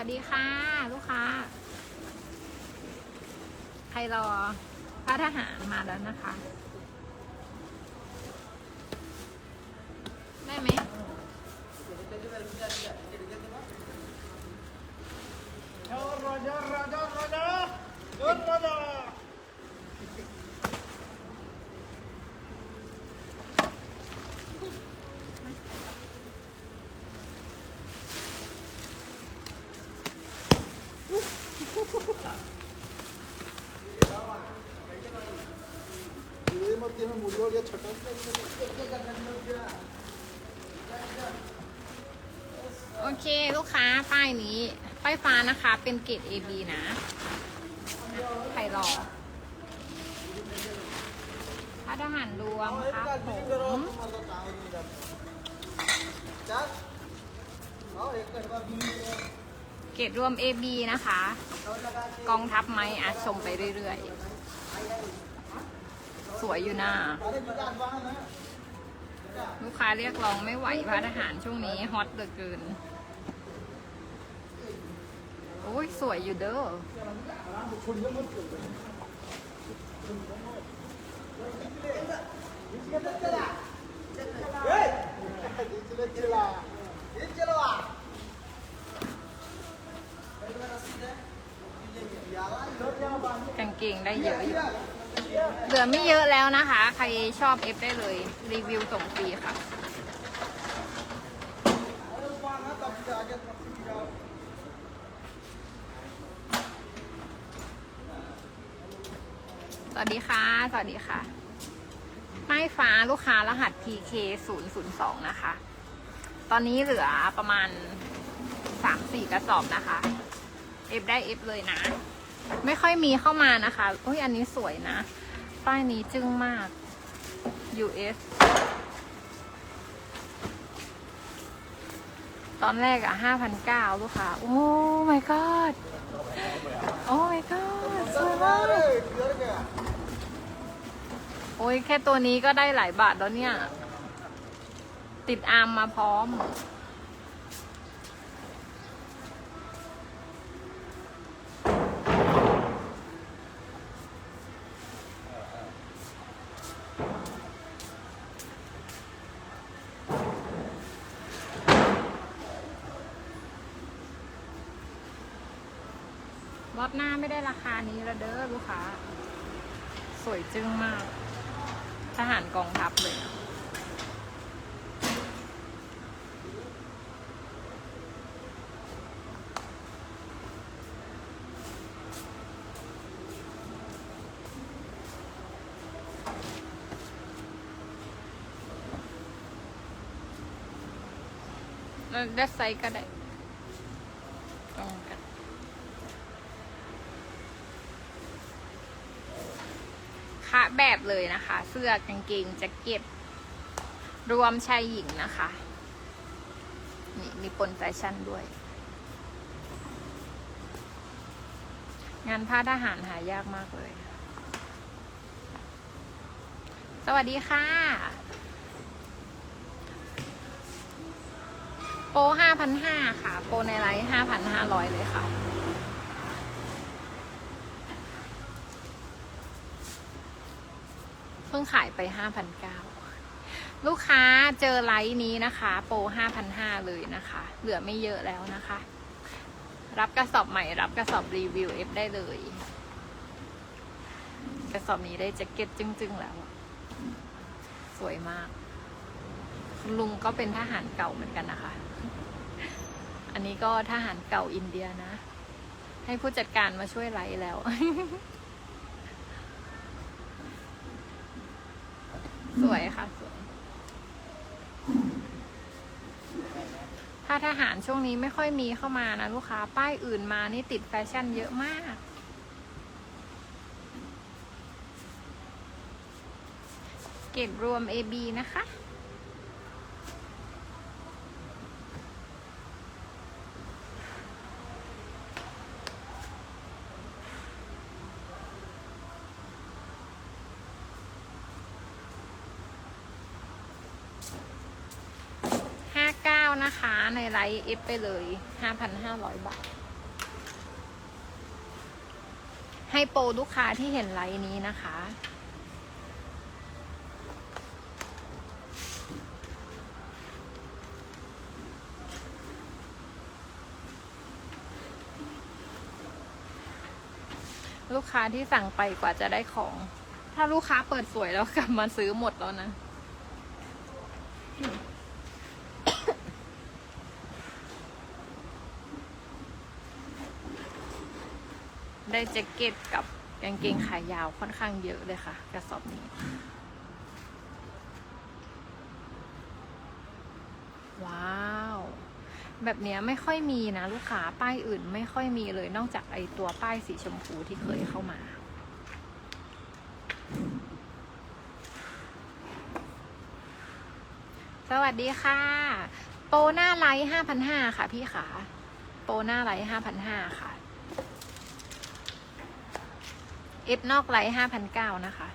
วัสดีค่ะ ลูกค้า ใครรอพระทหารมาแล้วนะคะ ได้ไหม Raja, raja, raja, raja. โอเคลูกค้าป้ายนี้ ป้ายฟ้านะคะเป็นเกรด AB นะใครรอพระทหารรวมครับผมเกรดรวม AB นะคะ กองทัพไม้อาชมไปเรื่อยๆ สวยอยู่หน้าลูกค้าเรียกร้องไม่ไหวพระทหารช่วงนี้ฮอตเหลือเกิน โอ้ย สวยอยู่เด้อกางเกงได้เยอะอยู่ เหลือไม่เยอะแล้วนะคะ ใครชอบเอฟได้เลย รีวิวส่งฟรีค่ะ วัสดีค่ะ สวัสดีค่ะไม้ฟ้าลูกค้ารหัส PK 0 0 2นะคะ ตอนนี้เหลือประมาณ 3-4 กระสอบนะคะ เอฟได้เอฟเลยนะ ไม่ค่อยมีเข้ามานะคะโอ้ยอันนี้สวยนะ ป้ายนี้จึ้งมาก US ตอนแรกอะห้าพันเก้าลูกค้า โอ้ my god โอ้ my god โอ้ยแค่ตัวนี้ก็ได้หลายบาทแล้วเนี่ย ติดอาร์มมาพร้อม รอบหน้าไม่ได้ราคานี้ล้วเด้อลูกค้า สวยจึ้งมาก ทหารกองทัพเลยได้ไซส์ก็ได้ตรงกัน คะแบบ เลยนะคะ เสื้อกางเกงแจ็คเก็ตรวมชายหญิงนะคะ นี่มีปนแฟชั่นด้วย งานผ้าทหารหายากมากเลย สวัสดีค่ะ โปรห้าพันห้าค่ะ โปรในไลท์ห้าพันห้าร้อยเลยค่ะ พิ่งขายไปห้าพันเก้าลูกค้าเจอไลท์นี้นะคะ โปรห้าพันห้าเลยนะคะ เหลือไม่เยอะแล้วนะคะ รับกระสอบใหม่ รับกระสอบรีวิวเอฟได้เลย กระสอบนี้ได้แจ็คเก็ตจึ้งๆแล้ว สวยมากคุณลุงก็เป็นทหารเก่าเหมือนกันนะคะ อันนี้ก็ทหารเก่าอินเดียนะ ให้ผู้จัดการมาช่วยไลท์แล้ว สวยค่ะสวยถ้าทหารช่วงนี้ไม่ค่อยมีเข้ามานะลูกค้า ป้ายอื่นมานี่ติดแฟชั่นเยอะมาก เก็บรวม AB นะคะ นะคะในไลฟ์เอฟไปเลย 5,500 บาท ให้โปรลูกค้าที่เห็นไลฟ์นี้นะคะ ลูกค้าที่สั่งไปกว่าจะได้ของ ถ้าลูกค้าเปิดสวยแล้วกลับมาซื้อหมดแล้วนะ ได้แจ็คเก็ตกับกางเกงขายาวค่อนข้างเยอะเลยค่ะ กระสอบนี้ ว้าว แบบนี้ไม่ค่อยมีนะลูกค้าป้ายอื่นไม่ค่อยมีเลยนอกจากไอตัวป้ายสีชมพูที่เคยเข้ามาสวัสดีค่ะ โปรหน้าไลท์ห้าพันห้าค่ะพี่ขาโปรหน้าไลท์ห้าพันห้าค่ะ เอฟนอกไลท์ห้าพันเก้านะคะ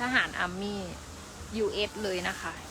ทหารอาร์มี่ US เลยนะคะ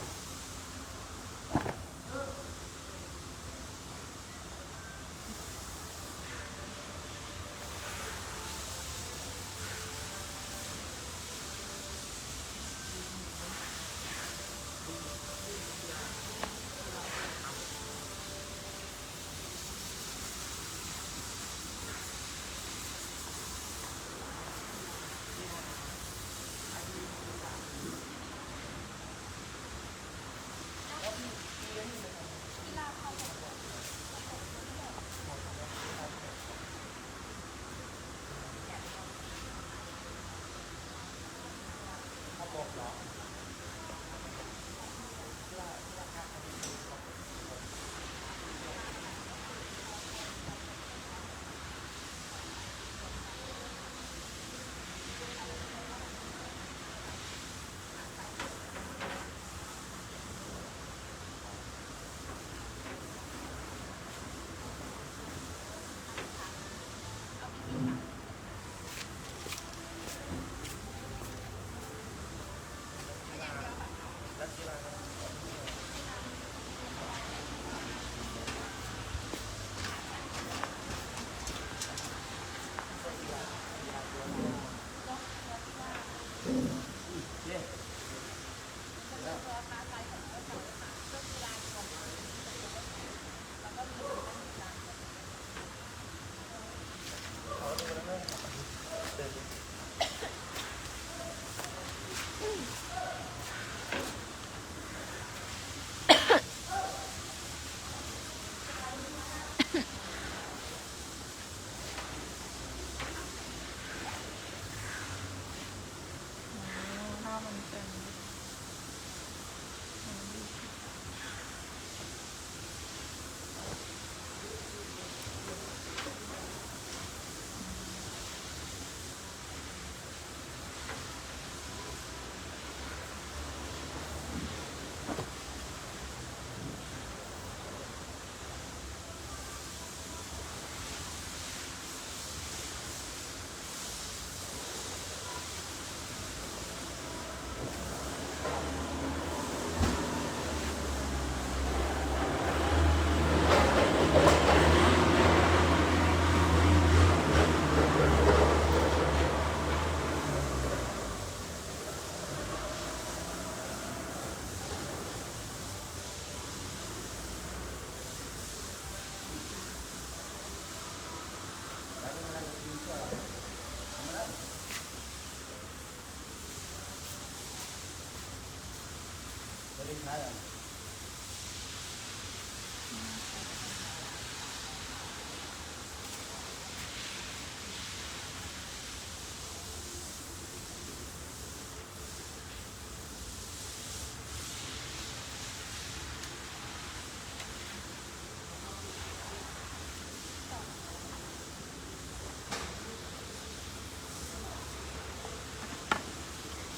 เห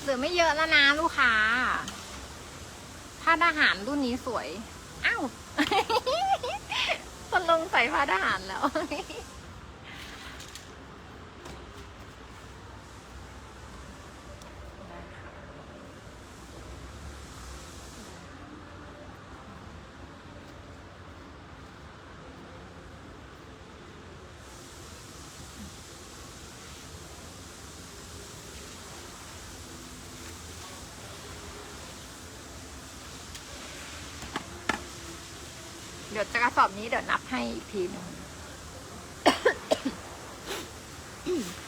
ลือไม่เยอะแล้วนะลูกค้า ถ้าทหารรุ่นนี้สวย อ้าวสลงใส่ผ้าทหารแล้ว ดี๋ยวจะกระสอบนี้เดี๋ยวนับให้อีกทีหนึง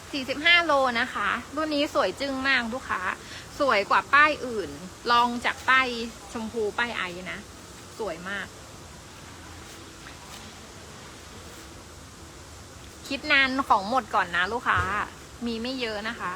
45โลนะคะ รุ่นนี้สวยจึ้งมากลูกค้า สวยกว่าป้ายอื่น ลองจากป้ายชมพูป้ายไอนะ สวยมาก คิดนานของหมดก่อนนะลูกค้า มีไม่เยอะนะคะ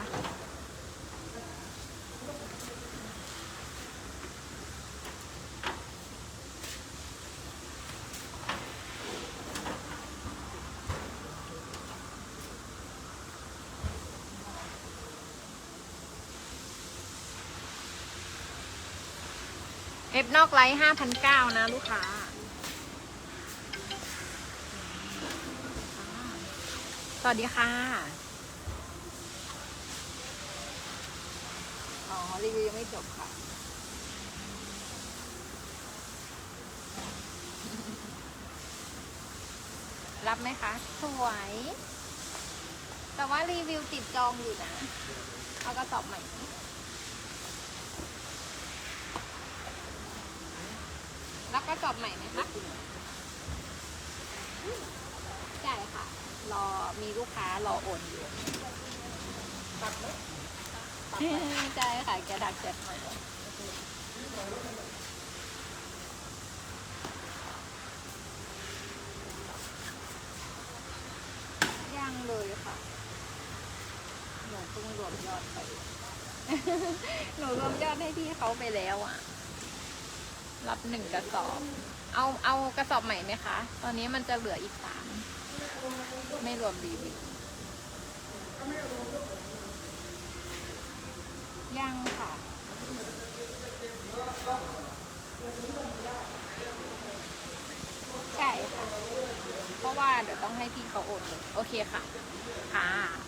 เอฟนอกไลท์ห้าพันเก้านะลูกค้า สวัสดีค่ะ อ๋อ รีวิวยังไม่จบค่ะ รับไหมคะ สวย แต่ว่ารีวิวติดจองอยู่นะ เอากระสอบใหม่ รับกระสอบใหม่ไหมคะใช่ค่ะ รอมีลูกค้ารอโอนอยู่ใช่ค่ะแกดักแชทมายังเลยค่ะหนูเพิ่งรวมยอดไป หนูรวมยอดให้พี่เขาไปแล้วอะ รับหนึ่งกระสอบ เอาเอากระสอบใหม่ไหมคะ ตอนนี้มันจะเหลืออีกสามไม่รวมรีวิวยังค่ะ ใช่ค่ะ เพราะว่าเดี๋ยวต้องให้พี่เขาโอนเลยโอเคค่ะ ค่ะ